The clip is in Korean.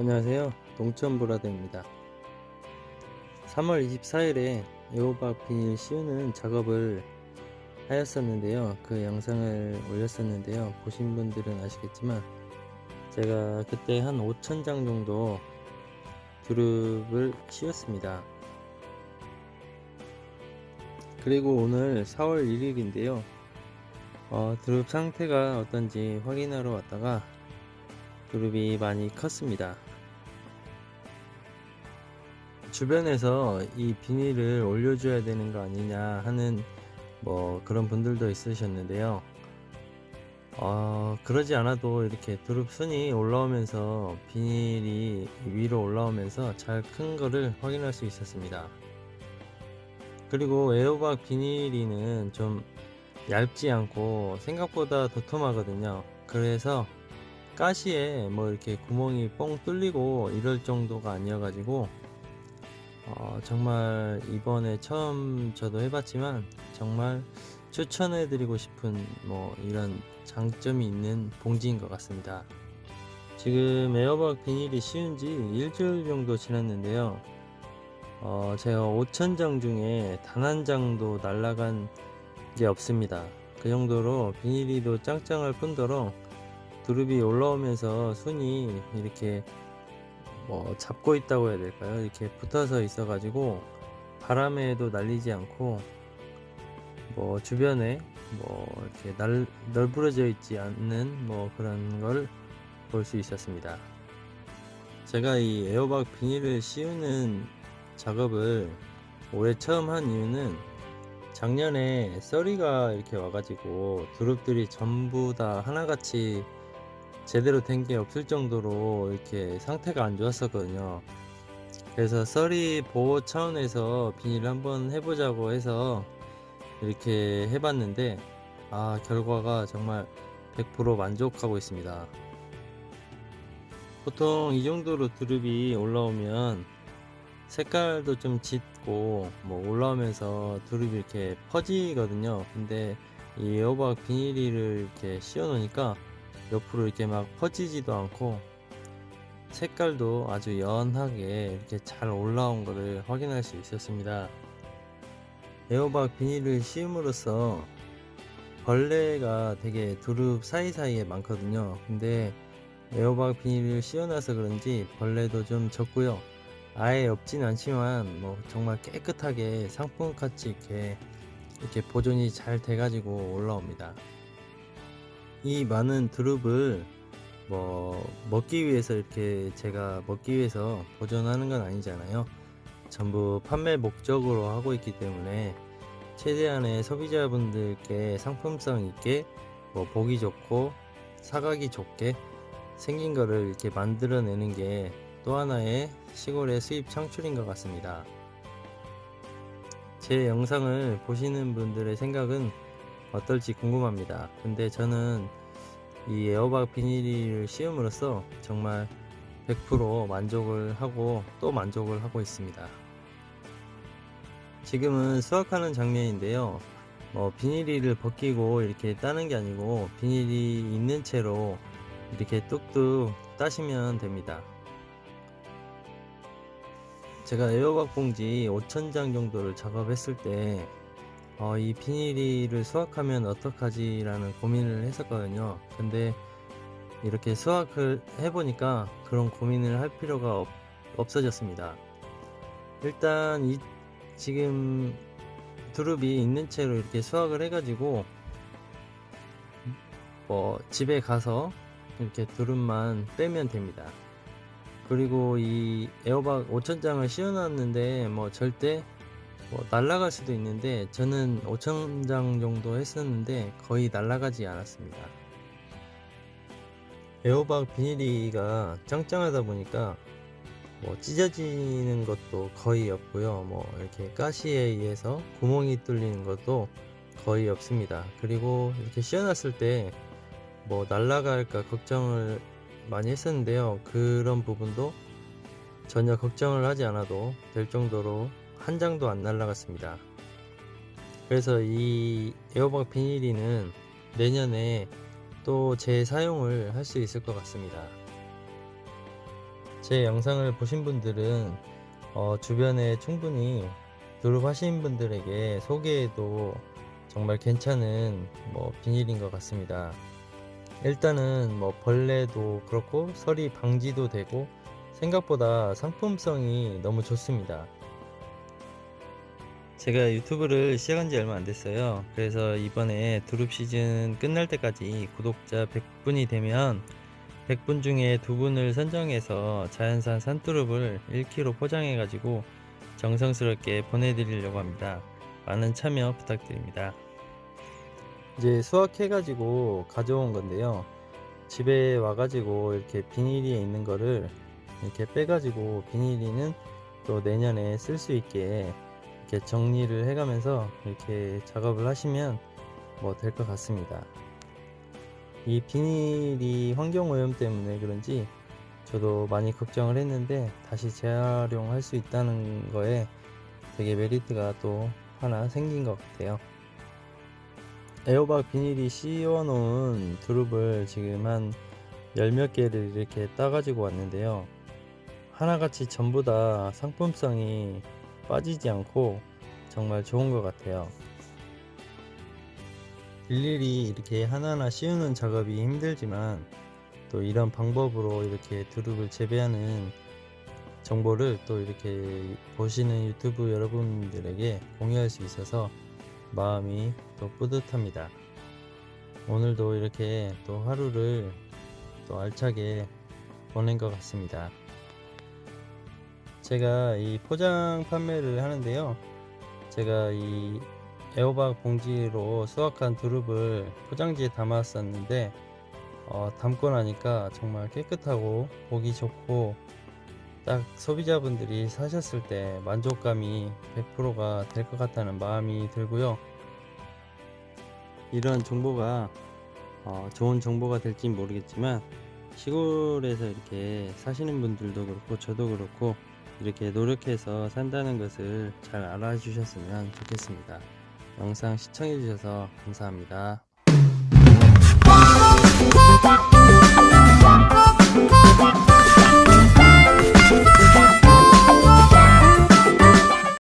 안녕하세요. 동천브라더입니다. 3월 24일에 에어박 비닐 씌우는 작업을 하였었는데요. 그 영상을 올렸었는데요. 보신 분들은 아시겠지만 제가 그때 한 5천장 정도 두릅을 씌웠습니다. 그리고 오늘 4월 1일인데요. 어, 두릅 상태가 어떤지 확인하러 왔다가 두릅이 많이 컸습니다. 주변에서 이 비닐을 올려줘야 되는 거 아니냐 하는 뭐 그런 분들도 있으셨는데요. 어, 그러지 않아도 이렇게 두릅 순이 올라오면서 비닐이 위로 올라오면서 잘 큰 거를 확인할 수 있었습니다. 그리고 에어박 비닐이는 좀 얇지 않고 생각보다 도톰하거든요. 그래서 가시에 뭐 이렇게 구멍이 뻥 뚫리고 이럴 정도가 아니어가지고 어, 정말 이번에 처음 저도 해봤지만 정말 추천해드리고 싶은 뭐 이런 장점이 있는 봉지인 것 같습니다. 지금 에어박 비닐이 씌운 지 일주일 정도 지났는데요. 어, 제가 5천장 중에 단 한 장도 날라간 게 없습니다. 그 정도로 비닐이도 짱짱할 뿐더러 두릅이 올라오면서 순이 이렇게 뭐 잡고 있다고 해야 될까요? 이렇게 붙어서 있어 가지고 바람에도 날리지 않고 뭐 주변에 뭐 이렇게 날, 널브러져 있지 않는 뭐 그런 걸 볼 수 있었습니다. 제가 이 에어박 비닐을 씌우는 작업을 올해 처음 한 이유는 작년에 썰이가 이렇게 와가지고 두릅들이 전부 다 하나같이 제대로 된 게 없을 정도로 이렇게 상태가 안 좋았었거든요. 그래서 썰이 보호 차원에서 비닐 한번 해보자고 해서 이렇게 해봤는데 아 결과가 정말 100% 만족하고 있습니다. 보통 이 정도로 두릅이 올라오면 색깔도 좀 짙고 뭐 올라오면서 두릅이 이렇게 퍼지거든요. 근데 이 에어박 비닐을 이렇게 씌워 놓으니까 옆으로 이렇게 막 퍼지지도 않고 색깔도 아주 연하게 이렇게 잘 올라온 것을 확인할 수 있었습니다. 에어박 비닐을 씌움으로써 벌레가 되게 두릅 사이사이에 많거든요. 근데 에어박 비닐을 씌워놔서 그런지 벌레도 좀 적고요. 아예 없진 않지만 뭐 정말 깨끗하게 상품같이 이렇게 이렇게 보존이 잘 돼가지고 올라옵니다. 이 많은 두릅을 뭐 먹기 위해서 이렇게 제가 먹기 위해서 보존하는 건 아니잖아요. 전부 판매 목적으로 하고 있기 때문에 최대한의 소비자분들께 상품성 있게 뭐 보기 좋고 사가기 좋게 생긴 거를 이렇게 만들어내는 게 또 하나의 시골의 수입 창출인 것 같습니다. 제 영상을 보시는 분들의 생각은 어떨지 궁금합니다. 근데 저는 이 에어박 비닐을 씌움으로써 정말 100% 만족을 하고 또 만족을 하고 있습니다. 지금은 수확하는 장면인데요. 뭐 비닐이를 벗기고 이렇게 따는 게 아니고 비닐이 있는 채로 이렇게 뚝뚝 따시면 됩니다. 제가 에어박 봉지 5천장 정도를 작업했을 때, 어, 이 비닐이를 수확하면 어떡하지? 라는 고민을 했었거든요. 근데 이렇게 수확을 해보니까 그런 고민을 할 필요가 없, 없어졌습니다. 일단 이, 지금 두릅이 있는 채로 이렇게 수확을 해가지고, 뭐, 집에 가서 이렇게 두릅만 빼면 됩니다. 그리고 이 에어박 5천장을 씌워놨는데 뭐 절대 뭐 날아갈 수도 있는데 저는 5천장 정도 했었는데 거의 날아가지 않았습니다. 에어박 비닐이가 짱짱하다 보니까 뭐 찢어지는 것도 거의 없고요. 뭐 이렇게 가시에 의해서 구멍이 뚫리는 것도 거의 없습니다. 그리고 이렇게 씌워놨을 때 뭐 날아갈까 걱정을 많이 했었는데요. 그런 부분도 전혀 걱정을 하지 않아도 될 정도로 한 장도 안 날라갔습니다. 그래서 이 에어박 비닐이는 내년에 또 재사용을 할 수 있을 것 같습니다. 제 영상을 보신 분들은 어, 주변에 충분히 두릅 하신 분들에게 소개해도 정말 괜찮은 뭐 비닐인 것 같습니다. 일단은 뭐 벌레도 그렇고 서리 방지도 되고 생각보다 상품성이 너무 좋습니다. 제가 유튜브를 시작한 지 얼마 안 됐어요. 그래서 이번에 두릅 시즌 끝날 때까지 구독자 100분이 되면 100분 중에 두 분을 선정해서 자연산 산두릅을 1kg 포장해 가지고 정성스럽게 보내드리려고 합니다. 많은 참여 부탁드립니다. 이제 수확해 가지고 가져온 건데요. 집에 와 가지고 이렇게 비닐이에 있는 거를 이렇게 빼 가지고 비닐이는 또 내년에 쓸 수 있게 이렇게 정리를 해가면서 이렇게 작업을 하시면 뭐 될 것 같습니다. 이 비닐이 환경오염 때문에 그런지 저도 많이 걱정을 했는데 다시 재활용할 수 있다는 거에 되게 메리트가 또 하나 생긴 것 같아요. 에어박 비닐이 씌워놓은 두릅을 지금 한 열 몇 개를 이렇게 따가지고 왔는데요. 하나같이 전부 다 상품성이 빠지지 않고 정말 좋은 것 같아요. 일일이 이렇게 하나하나 씌우는 작업이 힘들지만 또 이런 방법으로 이렇게 두릅을 재배하는 정보를 또 이렇게 보시는 유튜브 여러분들에게 공유할 수 있어서 마음이 또 뿌듯합니다. 오늘도 이렇게 또 하루를 또 알차게 보낸 것 같습니다. 제가 이 포장 판매를 하는데요. 제가 이 에어박 봉지로 수확한 두릅을 포장지에 담았었는데 어, 담고 나니까 정말 깨끗하고 보기 좋고 딱 소비자분들이 사셨을 때 만족감이 100%가 될 것 같다는 마음이 들고요. 이런 정보가 어, 좋은 정보가 될지 모르겠지만 시골에서 이렇게 사시는 분들도 그렇고 저도 그렇고 이렇게 노력해서 산다는 것을 잘 알아주셨으면 좋겠습니다. 영상 시청해주셔서 감사합니다.